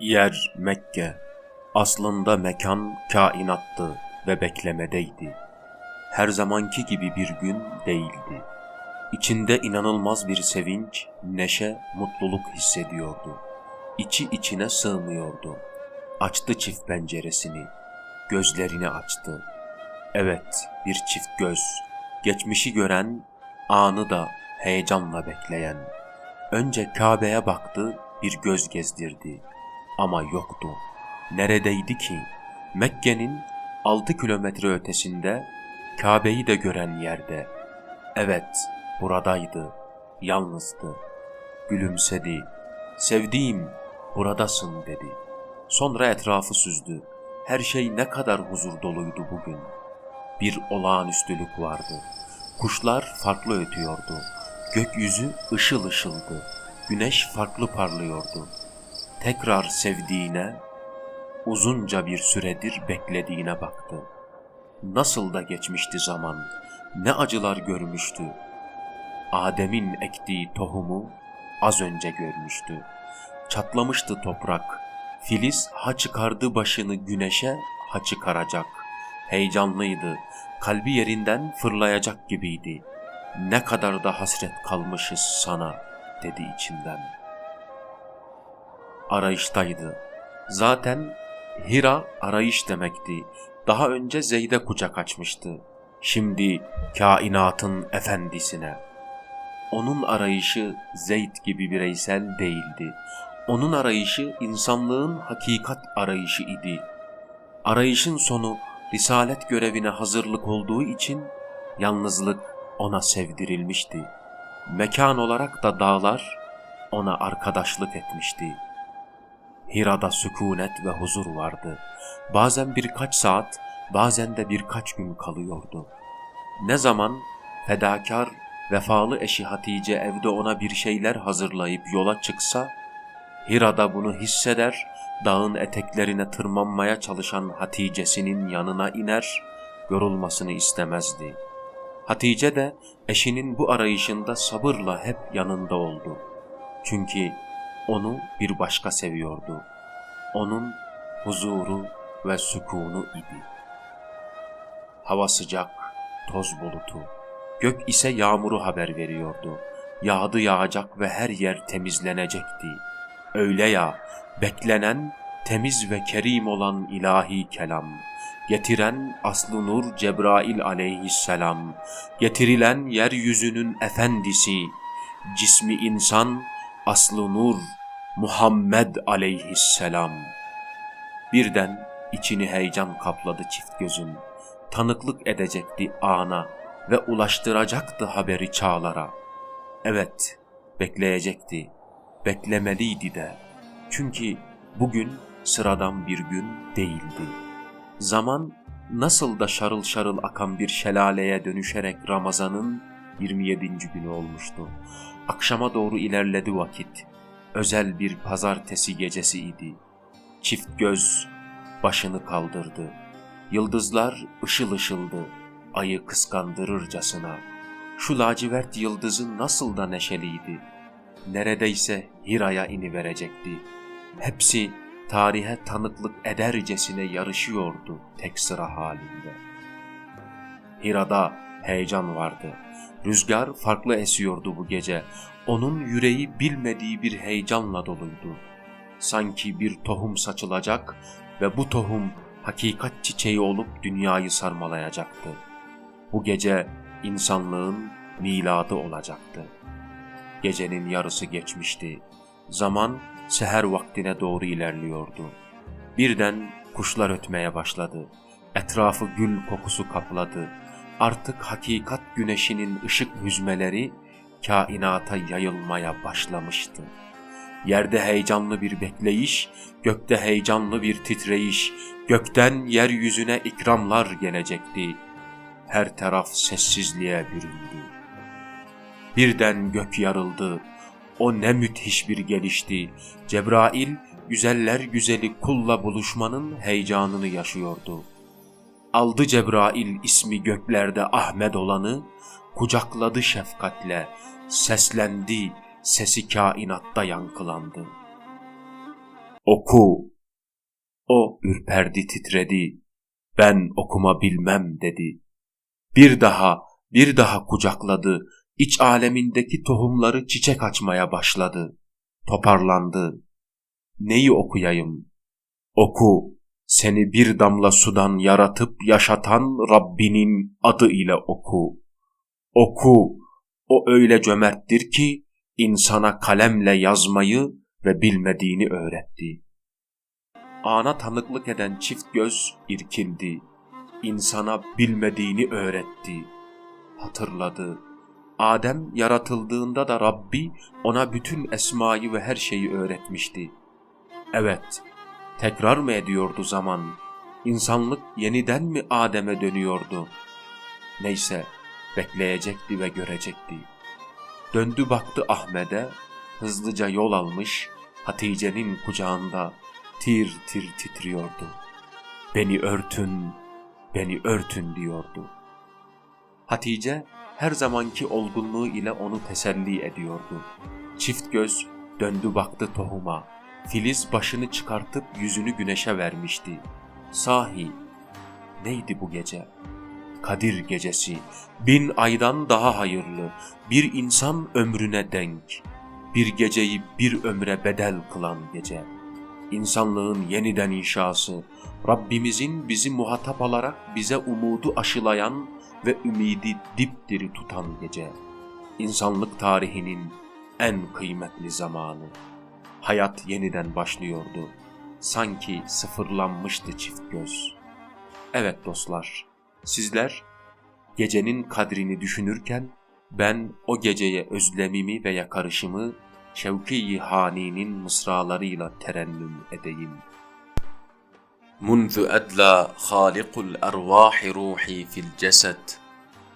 Yer Mekke. Aslında mekan kainattı ve beklemedeydi. Her zamanki gibi bir gün değildi. İçinde inanılmaz bir sevinç, neşe, mutluluk hissediyordu. İçi içine sığmıyordu. Açtı çift penceresini. Gözlerini açtı. Evet, bir çift göz. Geçmişi gören, anı da heyecanla bekleyen. Önce Kabe'ye baktı, bir göz gezdirdi. Ama yoktu. Neredeydi ki? Mekke'nin 6 kilometre ötesinde, Kabe'yi de gören yerde. Evet, buradaydı. Yalnızdı. Gülümsedi. Sevdiğim, buradasın dedi. Sonra etrafı süzdü. Her şey ne kadar huzur doluydu bugün. Bir olağanüstülük vardı. Kuşlar farklı ötüyordu. Gökyüzü ışıl ışıldı. Güneş farklı parlıyordu. Tekrar sevdiğine, uzunca bir süredir beklediğine baktı. Nasıl da geçmişti zaman, ne acılar görmüştü. Adem'in ektiği tohumu az önce görmüştü. Çatlamıştı toprak. Filiz ha çıkardı başını güneşe, ha çıkaracak. Heyecanlıydı. Kalbi yerinden fırlayacak gibiydi. Ne kadar da hasret kalmışız sana, dedi içinden. Arayıştaydı. Zaten Hira arayış demekti. Daha önce Zeyd'e kucak açmıştı. Şimdi kainatın efendisine. Onun arayışı Zeyd gibi bireysel değildi. Onun arayışı insanlığın hakikat arayışı idi. Arayışın sonu risalet görevine hazırlık olduğu için yalnızlık ona sevdirilmişti. Mekan olarak da dağlar ona arkadaşlık etmişti. Hira'da sükunet ve huzur vardı. Bazen birkaç saat, bazen de birkaç gün kalıyordu. Ne zaman fedakar, vefalı eşi Hatice evde ona bir şeyler hazırlayıp yola çıksa, Hira'da bunu hisseder, dağın eteklerine tırmanmaya çalışan Hatice'sinin yanına iner, yorulmasını istemezdi. Hatice de eşinin bu arayışında sabırla hep yanında oldu. Çünkü onu bir başka seviyordu. Onun huzuru ve sükunu idi. Hava sıcak, toz bulutu. Gök ise yağmuru haber veriyordu. Yağdı yağacak ve her yer temizlenecekti. Öyle ya, beklenen, temiz ve kerim olan ilahi kelam. Getiren aslı nur Cebrail aleyhisselam. Getirilen yeryüzünün efendisi. Cismi insan, aslı nur Muhammed aleyhisselam. Birden içini heyecan kapladı çift gözün. Tanıklık edecekti ana ve ulaştıracaktı haberi çağlara. Evet, bekleyecekti. Beklemeliydi de. Çünkü bugün sıradan bir gün değildi. Zaman nasıl da şarıl şarıl akan bir şelaleye dönüşerek Ramazan'ın 27. günü olmuştu. Akşama doğru ilerledi vakit. Özel bir pazartesi gecesi idi. Çift göz başını kaldırdı. Yıldızlar ışıl ışıldı. Ayı kıskandırırcasına. Şu lacivert yıldızın nasıl da neşeliydi. Neredeyse Hira'ya iniverecekti. Hepsi tarihe tanıklık edercesine yarışıyordu tek sıra halinde. Hira'da heyecan vardı. Rüzgar farklı esiyordu bu gece. Onun yüreği bilmediği bir heyecanla doluydu. Sanki bir tohum saçılacak ve bu tohum hakikat çiçeği olup dünyayı sarmalayacaktı. Bu gece insanlığın miladı olacaktı. Gecenin yarısı geçmişti. Zaman seher vaktine doğru ilerliyordu. Birden kuşlar ötmeye başladı. Etrafı gül kokusu kapladı. Artık hakikat güneşinin ışık hüzmeleri kainata yayılmaya başlamıştı. Yerde heyecanlı bir bekleyiş, gökte heyecanlı bir titreyiş, gökten yeryüzüne ikramlar gelecekti. Her taraf sessizliğe büründü. Birden gök yarıldı. O ne müthiş bir gelişti. Cebrail, güzeller güzeli kulla buluşmanın heyecanını yaşıyordu. Aldı Cebrail ismi göklerde Ahmet olanı, kucakladı şefkatle, seslendi, sesi kainatta yankılandı. Oku. O ürperdi titredi. Ben okuma bilmem dedi. Bir daha, bir daha kucakladı. İç alemindeki tohumları çiçek açmaya başladı. Toparlandı. Neyi okuyayım? Oku. Seni bir damla sudan yaratıp yaşatan Rabbinin adı ile oku. Oku. O öyle cömerttir ki insana kalemle yazmayı ve bilmediğini öğretti. Ana tanıklık eden çift göz irkildi. İnsana bilmediğini öğretti. Hatırladı. Adem yaratıldığında da Rabbi ona bütün esmayı ve her şeyi öğretmişti. Evet, tekrar mı ediyordu zaman? İnsanlık yeniden mi Adem'e dönüyordu? Neyse, bekleyecekti ve görecekti. Döndü baktı Ahmet'e, hızlıca yol almış, Hatice'nin kucağında tir tir titriyordu. Beni örtün, beni örtün diyordu. Hatice her zamanki olgunluğu ile onu teselli ediyordu. Çift göz döndü baktı tohuma. Filiz başını çıkartıp yüzünü güneşe vermişti. Sahi, neydi bu gece? Kadir gecesi, bin aydan daha hayırlı, bir insan ömrüne denk, bir geceyi bir ömre bedel kılan gece. İnsanlığın yeniden inşası, Rabbimizin bizi muhatap alarak bize umudu aşılayan ve ümidi dipdiri tutan gece. İnsanlık tarihinin en kıymetli zamanı. Hayat yeniden başlıyordu. Sanki sıfırlanmıştı çift göz. Evet dostlar, sizler gecenin kadrini düşünürken ben o geceye özlemimi ve yakarışımı Şevki Hani'nin mısralarıyla terennüm edeyim. منذ أدلى خالق الأرواح روحي في الجسد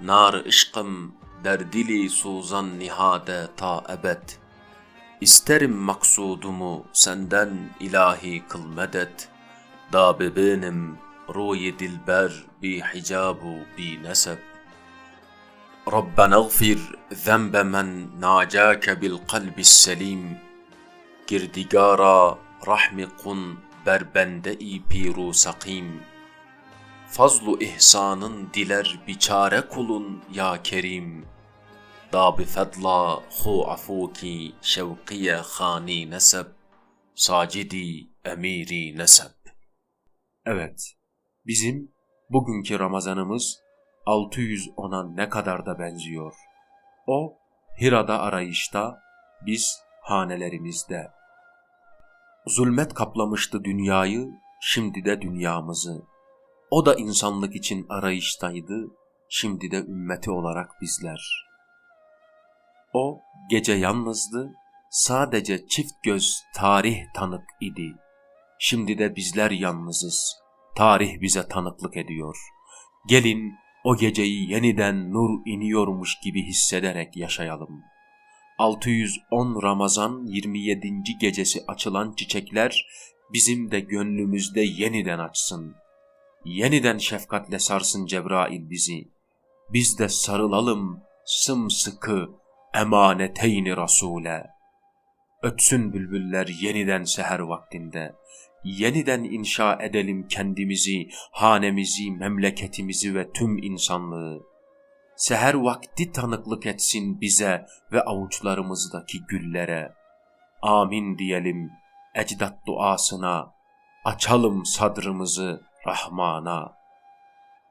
نار ışkım derdili suzan nihade ta ebed İsterim maksudumu senden ilahi kıl medet. Dabebenim ruyi dilber bi hicabu bi nesep. Rabbena gfir zembe men nacake bil kalbi selim. Girdigara rahmi kun berbende-i piru sakim. Fazlu ihsanın diler biçare kulun ya kerim.'' Bi fedla hu afuki şevkiye khani neseb. Sacidi emiri neseb. Evet, bizim bugünkü Ramazanımız 610'a ne kadar da benziyor. O Hira'da arayışta, biz hanelerimizde. Zulmet kaplamıştı dünyayı, şimdi de dünyamızı. O da insanlık için arayıştaydı, şimdi de ümmeti olarak bizler. O gece yalnızdı, sadece çift göz tarih tanık idi. Şimdi de bizler yalnızız, tarih bize tanıklık ediyor. Gelin o geceyi yeniden nur iniyormuş gibi hissederek yaşayalım.'' 610 Ramazan 27. gecesi açılan çiçekler bizim de gönlümüzde yeniden açsın. Yeniden şefkatle sarsın Cebrail bizi. Biz de sarılalım sımsıkı emaneteyni Rasule. Ötsün bülbüller yeniden seher vaktinde. Yeniden inşa edelim kendimizi, hanemizi, memleketimizi ve tüm insanlığı seher vakti tanıklık etsin bize ve avuçlarımızdaki güllere. Amin diyelim ecdat duasına, açalım sadrımızı Rahman'a.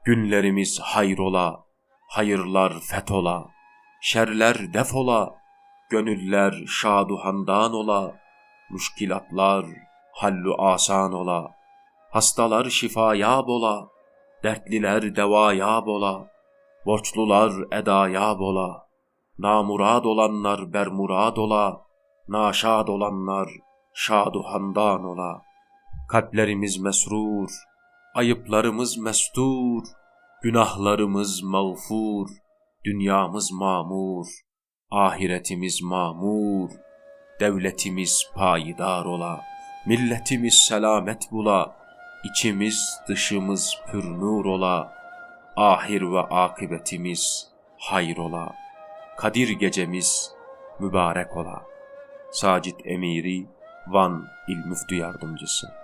Günlerimiz hayrola, hayırlar fetola, şerler defola, gönüller şaduhandan ola, müşkilatlar hallu asan ola, hastalar şifaya bola, dertliler devaya bola.'' Borçlular edaya bola, namurad olanlar bermurad ola, naşad olanlar şaduhandan ola. Kalplerimiz mesrur, ayıplarımız mestur, günahlarımız mağfur, dünyamız mamur, ahiretimiz mamur, devletimiz payidar ola, milletimiz selamet bula, içimiz dışımız pürnur ola.'' ahir ve akıbetimiz hayrola, Kadir gecemiz mübarek ola. Sacit Emiri Van İl Müftü Yardımcısı